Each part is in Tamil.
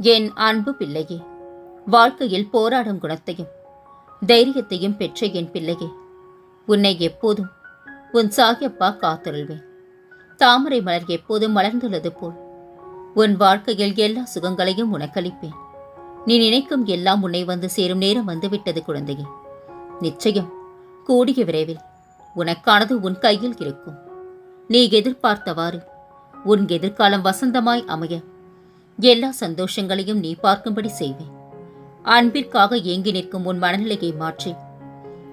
என் அன்பு பிள்ளையே வாழ்க்கையில் போராடும் குணத்தையும் தைரியத்தையும் பெற்ற என் பிள்ளையே உன்னை எப்போதும் உன் சாகியப்பா காத்தருள்வேன். தாமரை மலர் எப்போதும் மலர்ந்துள்ளது போல் உன் வாழ்க்கையில் எல்லா சுகங்களையும் உனக்களிப்பேன். நீ நினைக்கும் எல்லாம் உன்னை வந்து சேரும் நேரம் வந்துவிட்டது குழந்தையே. நிச்சயம் கூடிய விரைவில் உனக்கானது உன் கையில் இருக்கும். நீ எதிர்பார்த்தவாறு உன் எதிர்காலம் வசந்தமாய் அமைய எல்லா சந்தோஷங்களையும் நீ பார்க்கும்படி செய்வேன். அன்பிற்காக ஏங்கி நிற்கும் உன் மனநிலையை மாற்றி.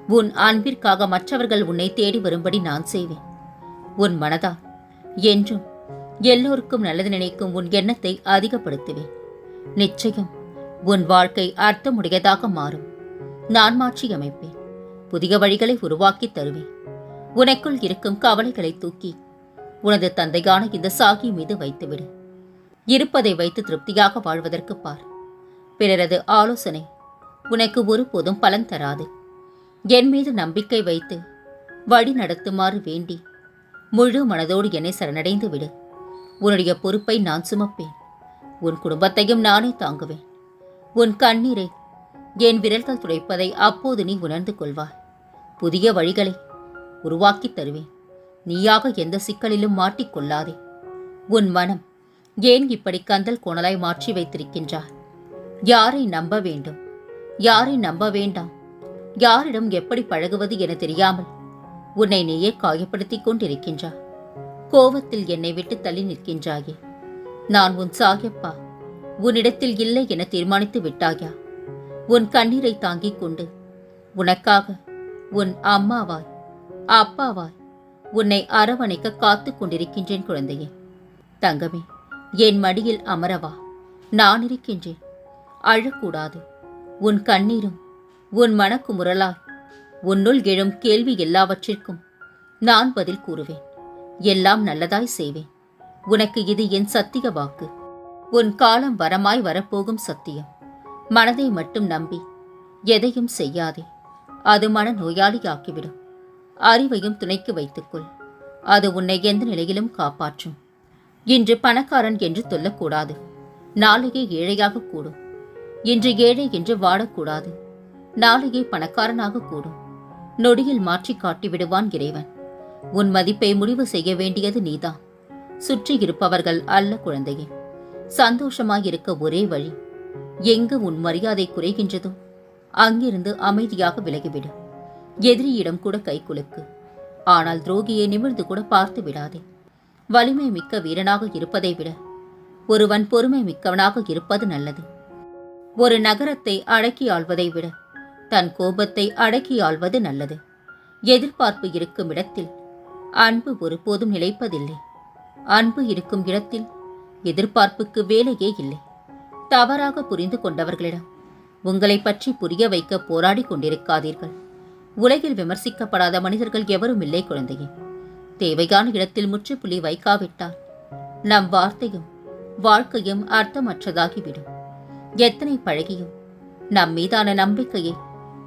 உன் அன்பிற்காக மற்றவர்கள் உன்னை தேடி வரும்படி நான் செய்வேன். உன் மனதா? என்றும் எல்லோருக்கும் நல்லது நினைக்கும் உன் எண்ணத்தை அதிகப்படுத்துவேன். நிச்சயம் உன் வாழ்க்கை அர்த்தமுடையதாக மாறும். நான் மாற்றி அமைப்பேன். புதிய வழிகளை உருவாக்கி தருவேன். உனக்குள் இருக்கும் கவலைகளை தூக்கி உனது தந்தையான இந்த சாகி மீது வைத்துவிடு. இருப்பதை வைத்து திருப்தியாக வாழ்வதற்கு பார். பிறரது ஆலோசனை உனக்கு ஒருபோதும் பலன் தராது. என் மீது நம்பிக்கை வைத்து வழி நடத்துமாறு வேண்டி முழு மனதோடு என்னை சரணடைந்து விடு. உன்னுடைய பொறுப்பை நான் சுமப்பேன். உன் குடும்பத்தையும் நானே தாங்குவேன். உன் கண்ணீரை என் விரல்கள் துடைப்பதை அப்போது நீ உணர்ந்து கொள்வாய். புதிய வழிகளை உருவாக்கித் தருவேன். நீயாக எந்த சிக்கலிலும் மாட்டிக்கொள்ளாதே உன் மனம் ஏன் இப்படி கந்தல் கோணலாய் மாற்றி வைத்திருக்கின்றார்? யாரை நம்ப வேண்டும்? யாரை நம்ப வேண்டாம்? யாரிடம் எப்படி பழகுவது என தெரியாமல் உன்னை நீயே காயப்படுத்திக் கொண்டிருக்கின்றார் கோவத்தில் என்னை விட்டு தள்ளி நிற்கின்றாயே. நான் உன் சாகியப்பா உன்னிடத்தில் இல்லை என தீர்மானித்து விட்டாயா? உன் கண்ணீரை தாங்கிக் கொண்டு உனக்காக உன் அம்மாவாய் அப்பாவாய் உன்னை அரவணைக்க காத்து கொண்டிருக்கின்றேன் குழந்தையே. தங்கமே என் மடியில் அமரவா நான் இருக்கின்றேன். அழக்கூடாது. உன் கண்ணீரும் உன் மனக்குமுறலாய் உன்னுள் எழும் கேள்வி எல்லாவற்றிற்கும் நான் பதில் கூறுவேன். எல்லாம் நல்லதாய் செய்வேன். உனக்கு இது என் சத்திய வாக்கு. உன் காலம் வரமாய் வரப்போகும் சத்தியம். மனதை மட்டும் நம்பி எதையும் செய்யாதே. அது மன நோயாளியாக்கிவிடும். அறிவையும் துணைக்கு வைத்துக்கொள். அது உன்னை எந்த நிலையிலும் காப்பாற்றும். இன்று பணக்காரன் என்று சொல்லக்கூடாது. நாளையே ஏழையாக கூடும் இன்று ஏழை என்று வாடக்கூடாது. நாளையே பணக்காரனாக கூடும் நொடியில் மாற்றி காட்டி விடுவான் இறைவன். உன் மதிப்பை முடிவு செய்ய வேண்டியது நீதான். சுற்றி இருப்பவர்கள் அல்ல குழந்தையே. சந்தோஷமாயிருக்க ஒரே வழி. எங்கு உன் மரியாதை குறைகின்றதோ அங்கிருந்து அமைதியாக விலகிவிடு. எதிரியிடம் கூட கை குலுக்கு. ஆனால் துரோகியை நிமிர்ந்து கூட பார்த்து விடாதே. வலிமை மிக்க வீரனாக இருப்பதை விட ஒருவன் பொறுமை மிக்கவனாக இருப்பது நல்லது. ஒரு நகரத்தை அடக்கி ஆள்வதை விட தன் கோபத்தை அடக்கி ஆள்வது நல்லது. எதிர்பார்ப்பு இருக்கும் இடத்தில் அன்பு ஒருபோதும் நிலைப்பதில்லை. அன்பு இருக்கும் இடத்தில் எதிர்பார்ப்புக்கு வேலையே இல்லை. தவறாக புரிந்து கொண்டவர்களிடம் உங்களை பற்றி புரிய வைக்க போராடி கொண்டிருக்காதீர்கள். உலகில் விமர்சிக்கப்படாத மனிதர்கள் எவரும் இல்லை குழந்தையே. தேவையான இடத்தில் முற்றுப்புள்ளி வைக்காவிட்டால் நம் வார்த்தையும் வாழ்க்கையும் அர்த்தமற்றதாகிவிடும். எத்தனை பழகியும் நம் மீதான நம்பிக்கையை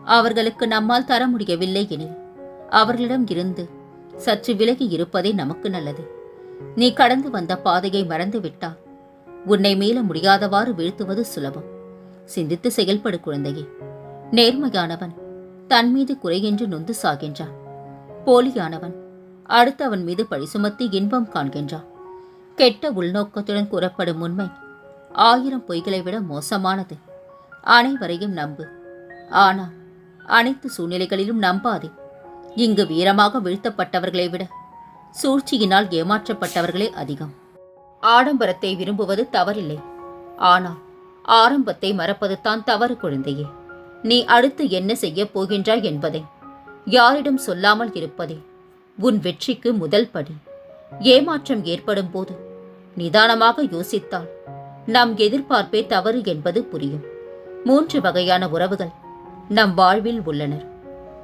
அவர்களுக்கு நம்மால் தர முடியவில்லை எனில் அவர்களிடம் இருந்து சற்று விலகி இருப்பதே நமக்கு நல்லது. நீ கடந்து வந்த பாதையை மறந்து விட்டால் உன்னை மீள முடியாதவாறு வீழ்த்துவது சுலபம். சிந்தித்து செயல்படு குழந்தையே. நேர்மையானவன் தன் மீது குறையென்று நொந்து சாகின்றான். போலியானவன் அடுத்து அவன் மீது பழி சுமத்தி இன்பம் காண்கின்றான். கெட்ட உள்நோக்கத்துடன் கூறப்படும் உண்மை ஆயிரம் பொய்களை விட மோசமானது. அனைவரையும் நம்பு. ஆனால் அனைத்து சூழ்நிலைகளிலும் நம்பாதே. இங்கு வீரமாக வீழ்த்தப்பட்டவர்களை விட சூழ்ச்சியினால் ஏமாற்றப்பட்டவர்களே அதிகம். ஆடம்பரத்தை விரும்புவது தவறில்லை. ஆனால் ஆரம்பத்தை மறப்பது தான் தவறு குழந்தையே. நீ அடுத்து என்ன செய்யப் போகின்றாய் என்பதை யாரிடம் சொல்லாமல் இருப்பதே. உன் வெற்றிக்கு முதல் படி. ஏமாற்றம் ஏற்படும் போது நிதானமாக யோசித்தால் நம் எதிர்பார்ப்பே தவறு என்பது புரியும். மூன்று வகையான உறவுகள் நம் வாழ்வில் உள்ளனர்.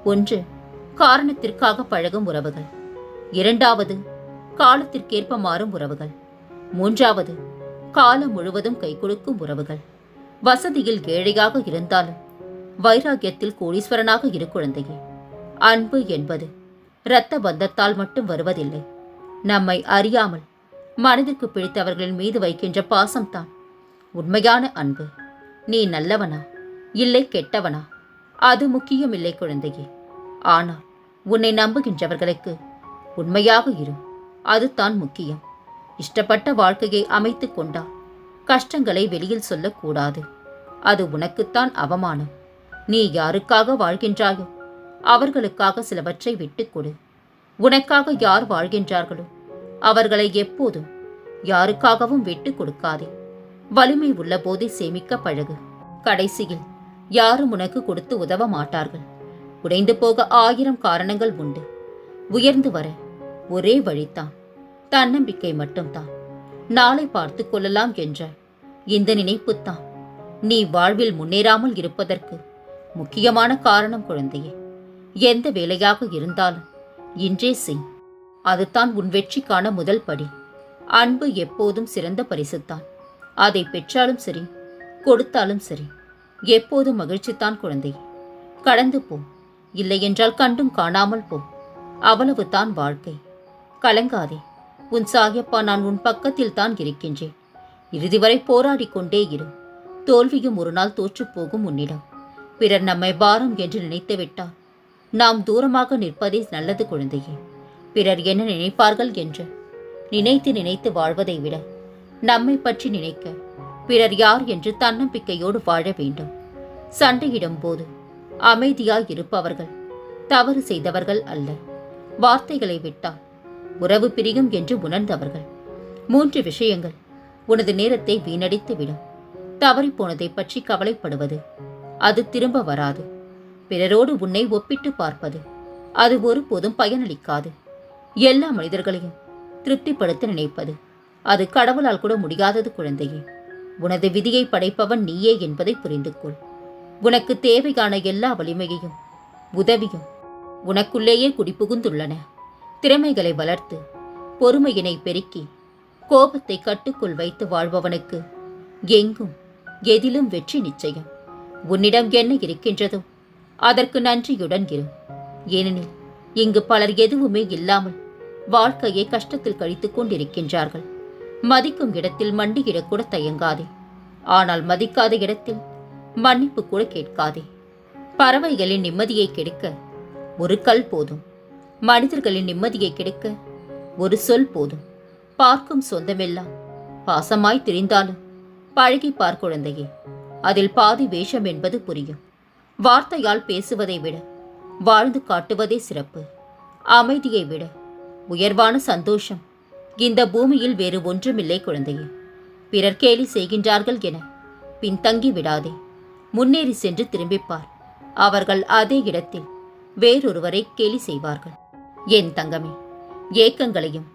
ஒன்று காரணத்திற்காக பழகும் உறவுகள். இரண்டாவது காலத்திற்கேற்ப மாறும் உறவுகள். மூன்றாவது காலம் முழுவதும் கை கொடுக்கும் உறவுகள். வசதியில் ஏழையாக இருந்தாலும் வைராகியத்தில் கோடீஸ்வரனாக இரு குழந்தையே. அன்பு என்பது இரத்த பந்தத்தால் மட்டும் வருவதில்லை. நம்மை அறியாமல் மனதிற்கு பிடித்தவர்களின் மீது வைக்கின்ற பாசம்தான். உண்மையான அன்பு. நீ நல்லவனா? இல்லை கெட்டவனா? அது முக்கியமில்லை குழந்தையே. ஆனால் உன்னை நம்புகின்றவர்களுக்கு உண்மையாக இரு. அதுதான் முக்கியம். இஷ்டப்பட்ட வாழ்க்கையை அமைத்து கொண்டால் கஷ்டங்களை வெளியில் சொல்லக்கூடாது. அது உனக்குத்தான் அவமானம். நீ யாருக்காக வாழ்கின்றாயோ அவர்களுக்காக சிலவற்றை விட்டுக் கொடு. உனக்காக யார் வாழ்கின்றார்களோ அவர்களை எப்போதும் யாருக்காகவும் விட்டுக் கொடுக்காதே. வலிமை உள்ள போதே சேமிக்க பழகு. கடைசியில் யாரும் உனக்கு கொடுத்து உதவ மாட்டார்கள். உடைந்து போக ஆயிரம் காரணங்கள் உண்டு. உயர்ந்து வர ஒரே வழிதான். தன்னம்பிக்கை மட்டும்தான். நாளை பார்த்து கொள்ளலாம் என்ற இந்த நினைப்புத்தான். நீ வாழ்வில் முன்னேறாமல் இருப்பதற்கு முக்கியமான காரணம் குழந்தையே. எந்த வேலையாக இருந்தாலும். இன்றே செய். அதுதான் உன் வெற்றிக்கான முதல் படி. அன்பு எப்போதும் சிறந்த பரிசுத்தான். அதை பெற்றாலும் சரி கொடுத்தாலும் சரி எப்போதும் மகிழ்ச்சித்தான் குழந்தை. கடந்து போ. இல்லையென்றால் கண்டும் காணாமல் போ. அவ்வளவுதான் வாழ்க்கை. கலங்காதே. உன் சாயப்பா நான் உன் பக்கத்தில் தான் இருக்கின்றேன். இறுதி வரை போராடி கொண்டே இரு. தோல்வியும் ஒரு நாள் தோற்றுப்போகும் உன்னிடம். பிறர் நம்மை பாரம் என்று நினைத்து விட்டால் நாம் தூரமாக நிற்பதே நல்லது குழந்தையே. பிறர் என்ன நினைப்பார்கள் என்று? நினைத்து நினைத்து வாழ்வதை விட நம்மை பற்றி நினைக்க பிறர் யார் என்று தன்னம்பிக்கையோடு வாழ வேண்டும். சண்டையிடும் போது அமைதியாய் இருப்பவர்கள் தவறு செய்தவர்கள் அல்ல. வார்த்தைகளை விட்டால் உறவு பிரியும் என்று உணர்ந்தவர்கள். மூன்று விஷயங்கள் உனது நேரத்தை வீணடித்துவிடும். விடும் பற்றி கவலைப்படுவது. அது திரும்ப வராது. பிறரோடு உன்னை ஒப்பிட்டு பார்ப்பது. அது ஒருபோதும் பயனளிக்காது. எல்லா மனிதர்களையும் திருப்திப்படுத்த நினைப்பது. அது கடவுளால் கூட முடியாதது குழந்தையே. உனது விதியை படைப்பவன் நீயே என்பதை புரிந்து கொள் உனக்கு தேவையான எல்லா வலிமையையும் உதவியும் உனக்குள்ளேயே குடிபுகுந்துள்ளன. திறமைகளை வளர்த்து பொறுமையினை பெருக்கி கோபத்தை கட்டுக்குள் வைத்து வாழ்பவனுக்கு எங்கும் எதிலும் வெற்றி நிச்சயம். உன்னிடம் என்ன இருக்கின்றதோ அதற்கு நன்றியுடன் இரு. ஏனெனில் இங்கு பலர் எதுவுமே இல்லாமல் வாழ்க்கையை கஷ்டத்தில் கழித்துக் கொண்டிருக்கின்றார்கள். மதிக்கும் இடத்தில் மண்டியிடக்கூட தயங்காதே. ஆனால் மதிக்காத இடத்தில் மன்னிப்பு கூட கேட்காதே. பறவைகளின் நிம்மதியை கெடுக்க ஒரு கல் போதும். மனிதர்களின் நிம்மதியை கெடுக்க ஒரு சொல் போதும். பார்க்கும் சொந்தமெல்லாம் பாசமாய் திரிந்தாலும் பழகி பார் குழந்தையே. அதில் பாதி வேஷம் என்பது புரியும். வார்த்தையால் பேசுவதை விட வாழ்ந்து காட்டுவதே சிறப்பு. அமைதியை விட உயர்வான சந்தோஷம். இந்த பூமியில் வேறு ஒன்றுமில்லை குழந்தையே. பிறர் கேலி செய்கின்றார்கள் என பின்தங்கி விடாதே. முன்னேறி சென்று திரும்பிப்பார். அவர்கள் அதே இடத்தில் வேறொருவரை கேலி செய்வார்கள். என் தங்கமே ஏக்கங்களையும்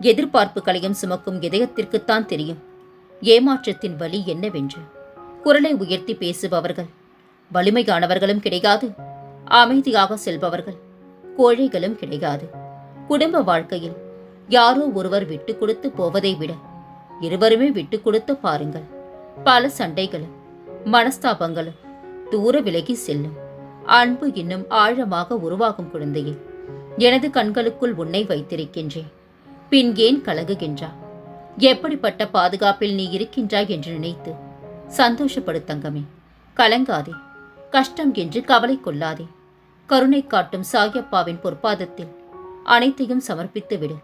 எதிர்பார்ப்புகளையும் சுமக்கும் இதயத்திற்குத்தான் தெரியும். ஏமாற்றத்தின் வலி என்னவென்று. குரலை உயர்த்தி பேசுபவர்கள் வலிமையானவர்களும் கிடையாது. அமைதியாக செல்பவர்கள் கோழைகளும் கிடையாது. குடும்ப வாழ்க்கையில் யாரோ ஒருவர் விட்டு கொடுத்து போவதை விட இருவருமே விட்டு கொடுத்து பாருங்கள். பல சண்டைகளும் மனஸ்தாபங்களும் தூர விலகி செல்லும். அன்பு இன்னும் ஆழமாக உருவாகும் குழந்தையே. எனது கண்களுக்குள் உன்னை வைத்திருக்கின்றேன். பின் ஏன் கலங்குகின்றா? எப்படிப்பட்ட பாதுகாப்பில் நீ இருக்கின்றாய் என்று நினைத்து சந்தோஷப்படு தங்கமே. கலங்காதே. கஷ்டம் என்று கவலை கொள்ளாதே. கருணை காட்டும் சாயப்பாவின் பொற்பாதத்தில் அனைத்தையும் சமர்ப்பித்து விடு.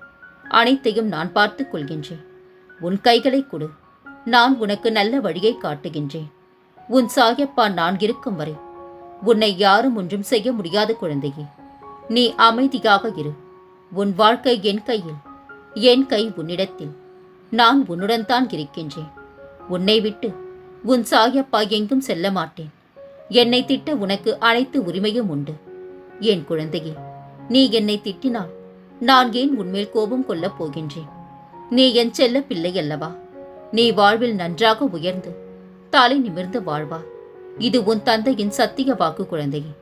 அனைத்தையும் நான் பார்த்துக் கொள்கின்றேன். உன் கைகளை கொடு. நான் உனக்கு நல்ல வழியை காட்டுகின்றேன். உன் சாயப்பா நான் இருக்கும் வரை உன்னை யாரும் ஒன்றும் செய்ய முடியாத குழந்தையே. நீ அமைதியாக இரு. உன் வாழ்க்கை என் கையில் என் கை உன்னிடத்தில். நான் உன்னுடன் தான் இருக்கின்றேன். உன்னை விட்டு உன் சாயப்பா எங்கும் செல்ல மாட்டேன். என்னை திட்ட உனக்கு அனைத்து உரிமையும் உண்டு. என் குழந்தையே நீ என்னை திட்டினால் நான் ஏன் உன்மேல் கோபம் கொள்ளப் போகின்றேன்? நீ என் செல்ல பிள்ளை அல்லவா? நீ வாழ்வில் நன்றாக உயர்ந்து தலை நிமிர்ந்து வாழ்வா. இது உன் தந்தையின் சத்திய வாக்கு குழந்தையே.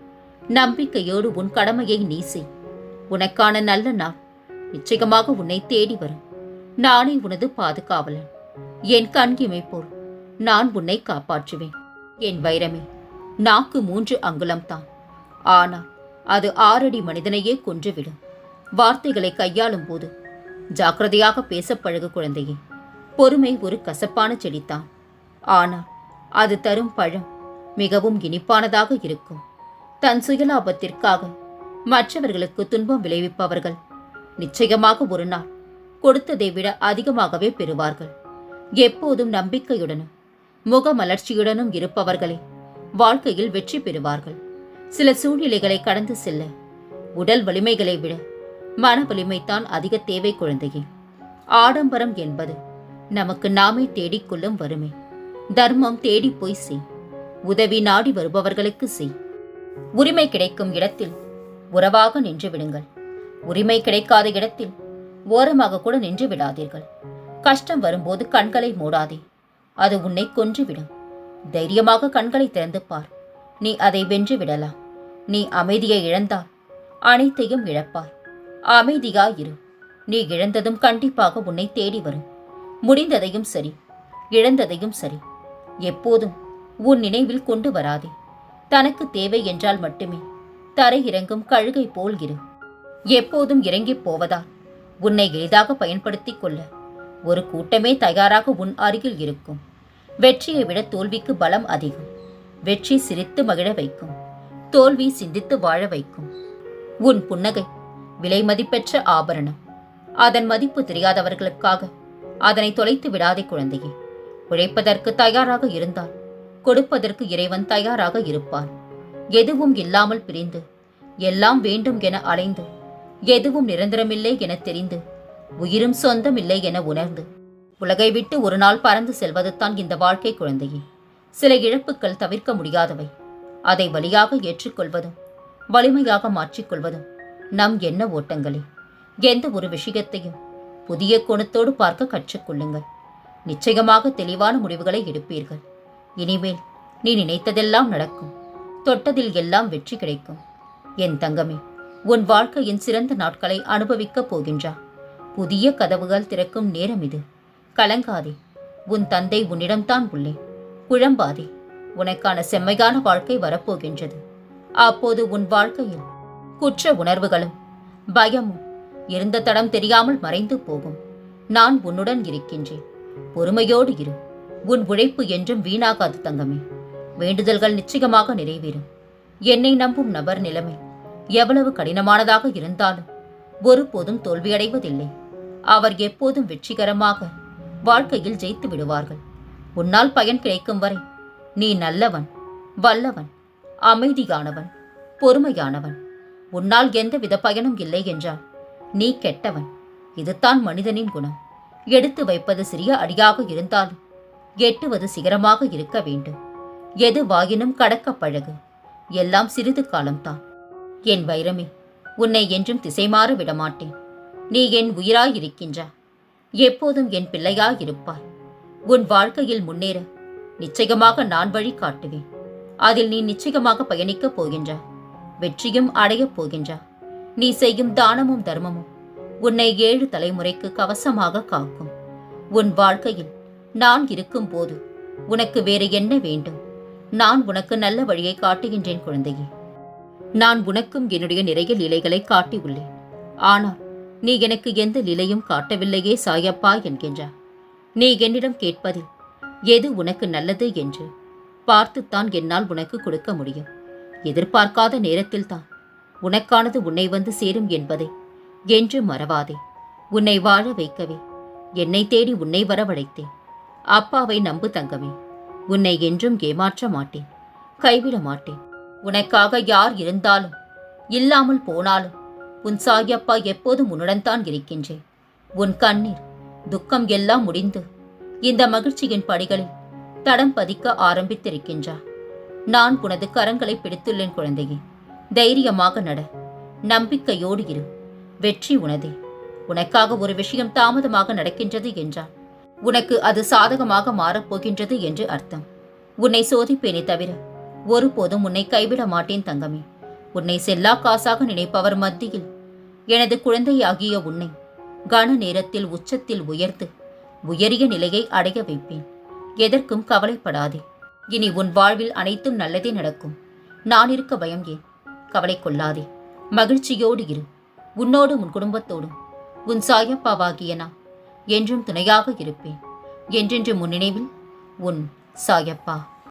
நம்பிக்கையோடு உன் கடமையை நீ செய். உனக்கான நல்ல நாள் நிச்சயமாக உன்னை தேடி வரும். நானே உனது பாதுகாவலன். என் கண்கிமை போல் நான் உன்னை காப்பாற்றுவேன். என் வைரமே நாக்கு மூன்று அங்குலம்தான். ஆனால் அது ஆறடி மனிதனையே கொன்றுவிடும். வார்த்தைகளை கையாளும் போது ஜாக்கிரதையாக பேச பழகு குழந்தையே பொறுமை ஒரு கசப்பான செடிதான் ஆனால் அது தரும் பழம் மிகவும் இனிப்பானதாக இருக்கும். தன் சுயலாபத்திற்காக மற்றவர்களுக்கு துன்பம் விளைவிப்பவர்கள் நிச்சயமாக ஒரு நாள் கொடுத்ததை விட அதிகமாகவே பெறுவார்கள். எப்போதும் நம்பிக்கையுடனும் முகமலர்ச்சியுடனும் இருப்பவர்களே வாழ்க்கையில் வெற்றி பெறுவார்கள். சில சூழ்நிலைகளை கடந்து செல்ல உடல் வலிமைகளை விட மன வலிமைதான் அதிக தேவை குழந்தையே. ஆடம்பரம் என்பது நமக்கு நாமே தேடிக்கொள்ளும் வறுமை. தர்மம் தேடி போய் செய். உதவி நாடி வருபவர்களுக்கு செய். உரிமை கிடைக்கும் இடத்தில் உறவாக நின்று விடுங்கள். உரிமை கிடைக்காத இடத்தில் ஓரமாக கூட நின்று விடாதீர்கள். கஷ்டம் வரும்போது கண்களை மூடாதே. அது உன்னை கொன்றுவிடும். தைரியமாக கண்களை திறந்து பார். நீ அதை வென்று விடலாம். நீ அமைதியை இழந்தால் அனைத்தையும் இழப்பாய். அமைதியாயிரு. நீ இழந்ததும் கண்டிப்பாக உன்னை தேடி வரும். முடிந்ததையும் சரி. இழந்ததையும் சரி. எப்போதும் உன் நினைவில் கொண்டு வராதே. தனக்கு தேவை என்றால் மட்டுமே. தரையிறங்கும் கழுகை போல் இரு. எப்போதும் இறங்கிப் போவதால் உன்னை எளிதாக பயன்படுத்திக் கொள்ள ஒரு கூட்டமே தயாராக உன் அருகில் இருக்கும். வெற்றியை விட தோல்விக்கு பலம் அதிகம். வெற்றி சிரித்து மகிழ வைக்கும். தோல்வி சிந்தித்து வாழ வைக்கும். உன் புன்னகை விலை மதிப்பெற்ற ஆபரணம். அதன் மதிப்பு தெரியாதவர்களுக்காக அதனை தொலைத்து விடாதே குழந்தையே. உழைப்பதற்கு தயாராக இருந்தால் கொடுப்பதற்கு இறைவன் தயாராக இருப்பான் எதுவும் இல்லாமல் பிரிந்து எல்லாம் வேண்டும் என அலைந்து எதுவும் நிரந்தரமில்லை என தெரிந்து உயிரும் சொந்தமில்லை என உணர்ந்து உலகை விட்டு ஒரு நாள் பறந்து செல்வதுதான் இந்த வாழ்க்கை குழந்தையே. சில இழப்புகள் தவிர்க்க முடியாதவை. அதை வழியாக ஏற்றுக்கொள்வதும் வலிமையாக மாற்றிக்கொள்வதும் நம் எண்ண ஓட்டங்களே. எந்த ஒரு விஷயத்தையும் புதிய கோணத்தோடு பார்க்க கற்றுக்கொள்ளுங்கள். நிச்சயமாக தெளிவான முடிவுகளை எடுப்பீர்கள். இனிமேல் நீ நினைத்ததெல்லாம் நடக்கும். தொட்டதில் எல்லாம் வெற்றி கிடைக்கும். என் தங்கமே உன் வாழ்க்கையின் சிறந்த நாட்களை அனுபவிக்கப் போகின்றா. புதிய கதவுகள் திறக்கும் நேரம் இது. கலங்காதே. உன் தந்தை உன்னிடம்தான் உள்ளேன் குழம்பாதே உனக்கான செம்மையான வாழ்க்கை வரப்போகின்றது. அப்போது உன் வாழ்க்கையில் குற்ற உணர்வுகளும் பயமும் இருந்த தடம் தெரியாமல் மறைந்து போகும். நான் உன்னுடன் இருக்கின்றேன். பொறுமையோடு இரு. உன் உழைப்பு என்றும் வீணாகாது தங்கமே. வேண்டுதல்கள் நிச்சயமாக நிறைவேறும். என்னை நம்பும் நபர் நிலைமை எவ்வளவு கடினமானதாக இருந்தாலும் ஒருபோதும் தோல்வியடைவதில்லை. அவர் எப்போதும் வெற்றிகரமாக வாழ்க்கையில் ஜெயித்து விடுவார்கள். உன்னால் பயன் கிடைக்கும் வரை நீ நல்லவன் வல்லவன் அமைதியானவன் பொறுமையானவன். உன்னால் எந்தவித பயனும் இல்லை என்றால் நீ கெட்டவன். இதுதான் மனிதனின் குணம். எடுத்து வைப்பது சிறிய அடியாக இருந்தாலும் எட்டுவது சிகரமாக இருக்க வேண்டும். எது வாயினும் கடக்க பழகு. எல்லாம் சிறிது காலம்தான். என் வைரமே உன்னை என்றும் திசை மாற விடமாட்டேன். நீ என் உயிராயிருக்கின்ற எப்போதும் என் பிள்ளையாயிருப்பாய். உன் வாழ்க்கையில் முன்னேற நிச்சயமாக நான் வழி காட்டுவேன். அதில் நீ நிச்சயமாக பயணிக்கப் போகின்ற வெற்றியும் அடையப் போகின்றா. நீ செய்யும் தானமும் தர்மமும் உன்னை ஏழு தலைமுறைக்கு கவசமாக காக்கும். உன் வாழ்க்கையில் நான் இருக்கும்போது உனக்கு வேறு என்ன வேண்டும்? நான் உனக்கு நல்ல வழியை காட்டுகின்றேன் குழந்தையே. நான் உனக்கும் என்னுடைய நிறைய லீலைகளை காட்டியுள்ளேன். ஆனால் நீ எனக்கு எந்த நிலையும் காட்டவில்லையே சாயப்பா என்கின்றார். நீ என்னிடம் கேட்பதில் எது உனக்கு நல்லது என்று? பார்த்துத்தான் என்னால் உனக்கு கொடுக்க முடியும். எதிர்பார்க்காத நேரத்தில்தான். உனக்கானது உன்னை வந்து சேரும் என்பதை என்று மறவாதே. உன்னை வாழ வைக்கவே என்னை தேடி உன்னை வரவழைத்தேன் அப்பாவை நம்பு தங்கமே உன்னை என்றும் ஏமாற்ற மாட்டேன். கைவிட மாட்டேன். உனக்காக யார் இருந்தாலும் இல்லாமல் போனாலும் உன் சாயப்பா எப்போதும் உன்னுடன் தான் இருக்கின்றேன். உன் கண்ணீர் துக்கம் எல்லாம் முடிந்து இந்த மகிழ்ச்சியின் படிகளில் தடம் பதிக்க ஆரம்பித்திருக்கின்றார் நான் உனது கரங்களை பிடித்துள்ளேன் குழந்தையே. தைரியமாக நட நம்பிக்கையோடு இரு. வெற்றி உனதே. உனக்காக ஒரு விஷயம் தாமதமாக நடக்கின்றது என்றான் உனக்கு அது சாதகமாக மாறப்போகின்றது என்று அர்த்தம். உன்னை சோதிப்பேனே தவிர ஒருபோதும் உன்னை கைவிட மாட்டேன் தங்கமே. உன்னை செல்லா காசாக நினைப்பவர் மத்தியில். எனது குழந்தையாகிய உன்னை கன நேரத்தில் உச்சத்தில் உயர்த்து உயரிய நிலையை அடைய வைப்பேன். எதற்கும் கவலைப்படாதே. இனி உன் வாழ்வில் அனைத்தும் நல்லதே நடக்கும். நான் இருக்க பயம் ஏன்? கவலை கொள்ளாதே. மகிழ்ச்சியோடு இரு. உன்னோடும் உன் குடும்பத்தோடும். உன் சாயப்பாவாகிய நான் என்றும் துணையாக இருப்பேன். என்றென்று முன் நினைவில் உன் சாயப்பா.